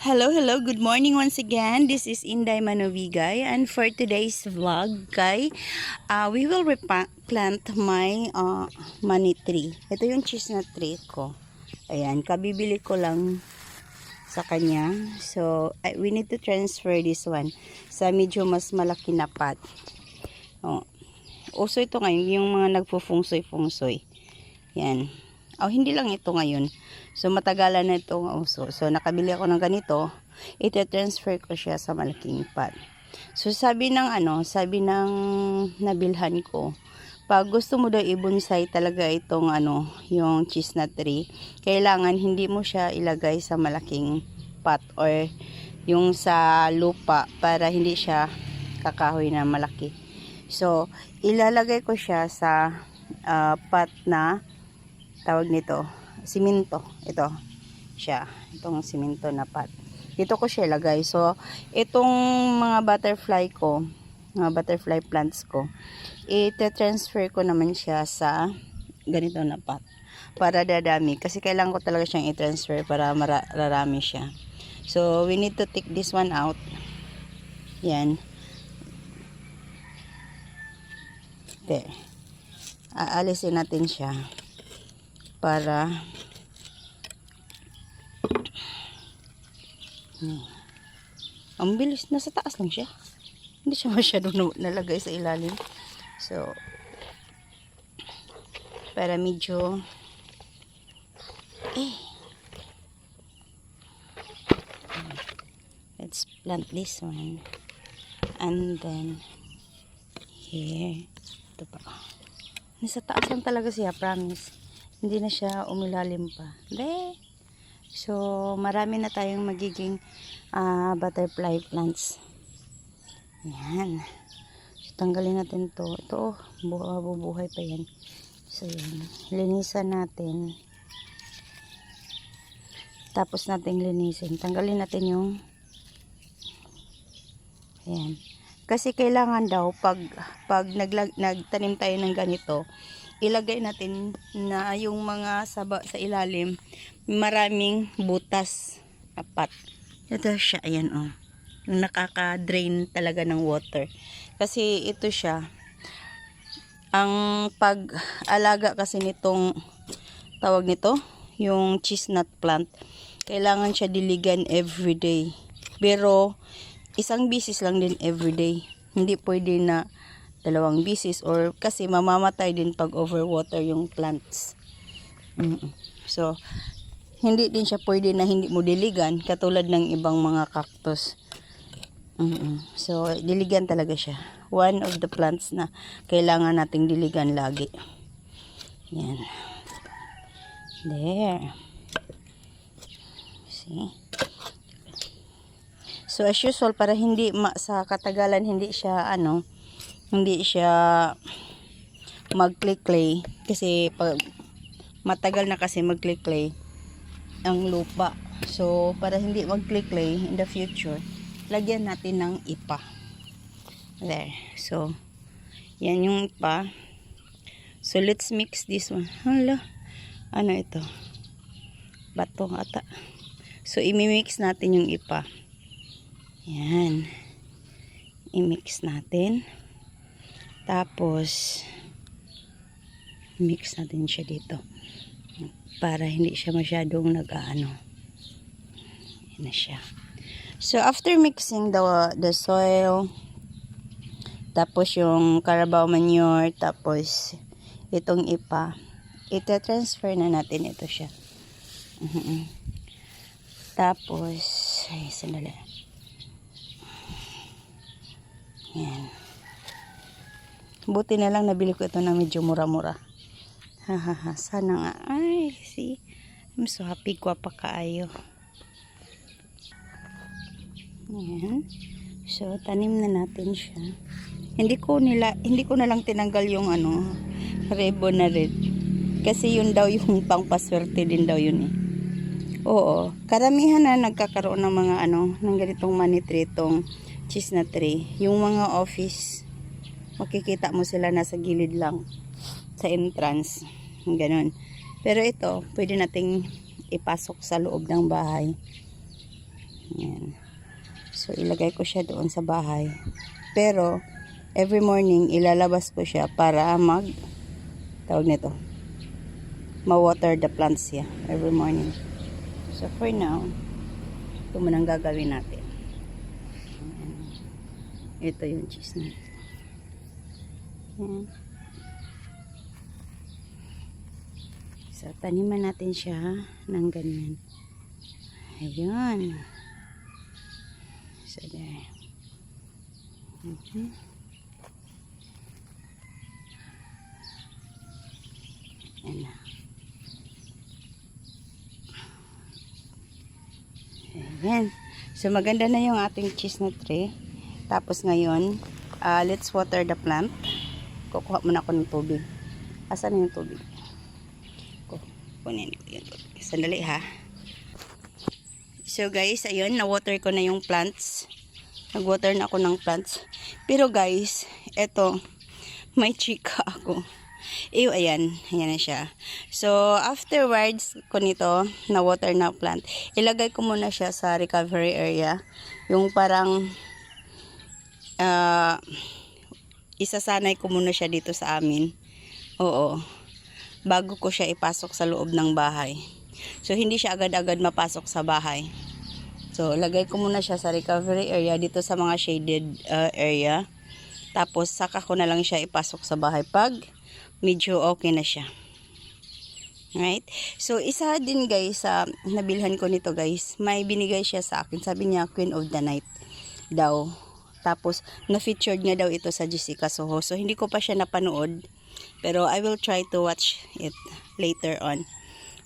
Hello, hello. Good morning once again. This is Inday Manovigay and for today's vlog, kay uh, we will replant my uh, money tree. Ito yung chestnut tree ko. Ayan, kabibili ko lang sa kanya. So, I- we need to transfer this one sa medyo mas malaki na pot. Oh. Uso ito ngayon, yung mga nagpo-fungsoy-fungsoy. Yan. Oh, hindi lang ito ngayon. So, matagalan na itong uso. So, nakabili ako ng ganito. Ito-transfer ko siya sa malaking pot. So, sabi ng ano, sabi ng nabilhan ko, pag gusto mo daw ibonsai talaga itong ano, yung chestnut tree, kailangan hindi mo siya ilagay sa malaking pot or yung sa lupa para hindi siya kakahoy na malaki. So, ilalagay ko siya sa ah, pot na tawag nito, simento. Ito, siya. Itong simento na pot. Dito ko siya ilagay. So, itong mga butterfly ko, mga butterfly plants ko, ite-transfer ko naman siya sa ganito na pot. Para dadami. Kasi kailangan ko talaga siyang i-transfer para mararami siya. So, we need to take this one out. Yan. There. Aalisin natin siya para Hmm. ang bilis nasa taas lang siya. Hindi siya masyadong na- nalagay sa ilalim. So para medyo eh. Let's plant this one. And then here. Ito pa. Nasa taas lang talaga siya promise hindi na siya umilalim pa. De. So, marami na tayong magiging ah, butterfly plants. Yan. So, tanggalin natin to. Ito, oh, bu- bubuhay pa yan. So, yan. Linisan natin. Tapos natin linisin. Tanggalin natin yung Ayan. Kasi kailangan daw pag pag nagtanim tayo ng ganito, ilagay natin na yung mga saba sa ilalim, maraming butas apat. Ito siya, ayan oh. Nakaka-drain talaga ng water. Kasi ito siya, ang pag-alaga kasi nitong tawag nito, yung chestnut plant, kailangan siya diligan everyday. Pero, isang bisis lang din everyday. Hindi pwede na dalawang bisis or kasi mamamatay din pag overwater yung plants. Mm-mm. So, hindi din siya pwede na hindi mo diligan katulad ng ibang mga cactus. Mm-mm. So, diligan talaga siya. One of the plants na kailangan nating diligan lagi. Yan. There. See? So, as usual, para hindi ma- sa katagalan, hindi siya, ano, hindi siya mag-clay kasi pag matagal na kasi mag-clay ang lupa. So, para hindi mag-clay in the future, lagyan natin ng ipa. There. So, yan yung ipa. So, let's mix this one. Hala. Ano ito? Bato ata. So, imimix natin yung ipa. Yan. I-mix natin. Tapos, mix natin siya dito. Para hindi siya masyadong nag-ano. Yan na siya. So, after mixing the, the soil, tapos yung carabao manure, tapos itong ipa, ita-transfer na natin ito siya. Mhm. Tapos, ay, sandali. Yan. Buti na lang nabili ko ito na medyo mura-mura. Hahaha, sana nga. Ay, see. I'm so happy ko pa kaayo. Ayan. So, tanim na natin siya. Hindi ko nila, hindi ko na lang tinanggal yung ano, ribbon na red. Kasi yun daw yung pangpaswerte din daw yun eh. Oo. Karamihan na nagkakaroon ng mga ano, ng ganitong money tree, itong chestnut tree. Yung mga office, makikita mo sila nasa gilid lang sa entrance. Ganon. Pero ito, pwede nating ipasok sa loob ng bahay. Yan. So, ilagay ko siya doon sa bahay. Pero, every morning, ilalabas ko siya para mag, tawag nito, ma-water the plants siya every morning. So, for now, ito muna gagawin natin. Ito yung cheese natin. Ayan. So, taniman natin siya ng ganyan. Ayun. So, there. Mhm. Ayan na. Ayan. So, maganda na yung ating cheese na tray. Tapos ngayon, ah, let's water the plant. Kukuha muna ako ng tubig. Asan na yung tubig? Kunin ko tubig. Sandali ha. So guys, ayun, na-water ko na yung plants. Nag-water na ako ng plants. Pero guys, eto, may chika ako. Ew, ayan. Ayan na siya. So, afterwards ko nito, na-water na plant, ilagay ko muna siya sa recovery area. Yung parang, ah, isasanay ko muna siya dito sa amin. Oo. Bago ko siya ipasok sa loob ng bahay. So, hindi siya agad-agad mapasok sa bahay. So, lagay ko muna siya sa recovery area dito sa mga shaded uh, area. Tapos, saka ko na lang siya ipasok sa bahay pag medyo okay na siya. Right? So, isa din guys, sa nabilhan ko nito guys, may binigay siya sa akin. Sabi niya, Queen of the Night daw. Tapos, na-featured nga daw ito sa Jessica Soho. So, hindi ko pa siya napanood. Pero, I will try to watch it later on.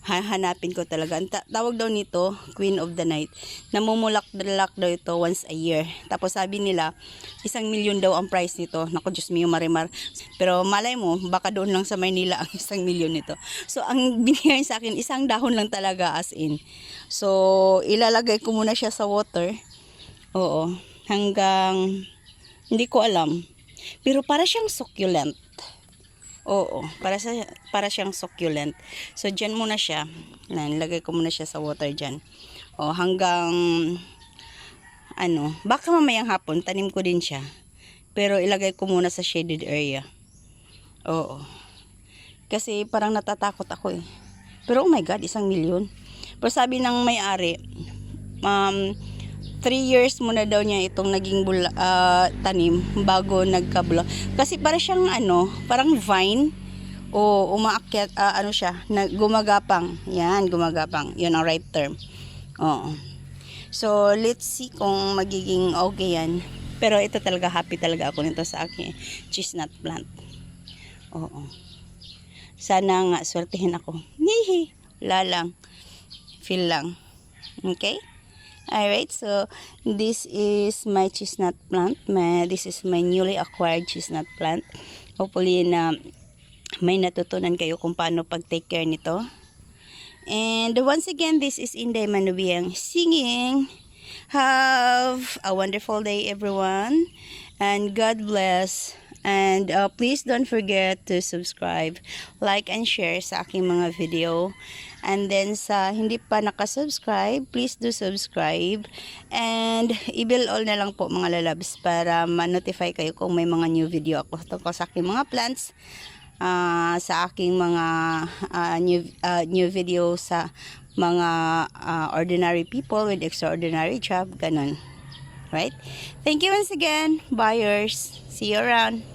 Hahanapin ko talaga. Ta- tawag daw nito, Queen of the Night. Namumulak-dalak daw ito once a year. Tapos sabi nila, isang milyon daw ang price nito. Naku, Diyos mio, marimar. Pero malay mo, baka doon lang sa Maynila ang isang milyon nito. So, ang binigay sa akin, isang dahon lang talaga as in. So, ilalagay ko muna siya sa water. Oo. Hanggang, hindi ko alam. Pero para siyang succulent. Oo, para sa para siyang succulent. So diyan muna siya. Yan, lagay ko muna siya sa water diyan. O hanggang ano, baka mamayang hapon tanim ko din siya. Pero ilagay ko muna sa shaded area. Oo. Kasi parang natatakot ako eh. Pero oh my god, isang milyon. Pero sabi ng may-ari, um, 3 years muna daw niya itong naging bula, ah, tanim bago nagkabula. Kasi para siyang ano, parang vine o umaakyat, ah, ano siya, na, gumagapang. Yan, gumagapang. Yun ang right term. Oo. So, let's see kung magiging okay yan. Pero ito talaga, happy talaga ako nito sa akin. Chestnut plant. Oo. Sana nga, swertihin ako. Hihi. Wala lang. Feel lang. Okay? Alright, so this is my chestnut plant. My, this is my newly acquired chestnut plant. Hopefully na may natutunan kayo kung paano pag-take care nito. And once again, this is Inday Manubiang singing. Have a wonderful day, everyone. And God bless. And uh, please don't forget to subscribe, like, and share sa aking mga video. And then sa hindi pa nakasubscribe, please do subscribe. And i-bell all na lang po mga lalabs para ma-notify kayo kung may mga new video ako tungkol sa aking mga plants ah, sa aking mga ah, new, ah, new video sa mga ah, ordinary people with extraordinary job, ganun. Right? Thank you once again, buyers. See you around.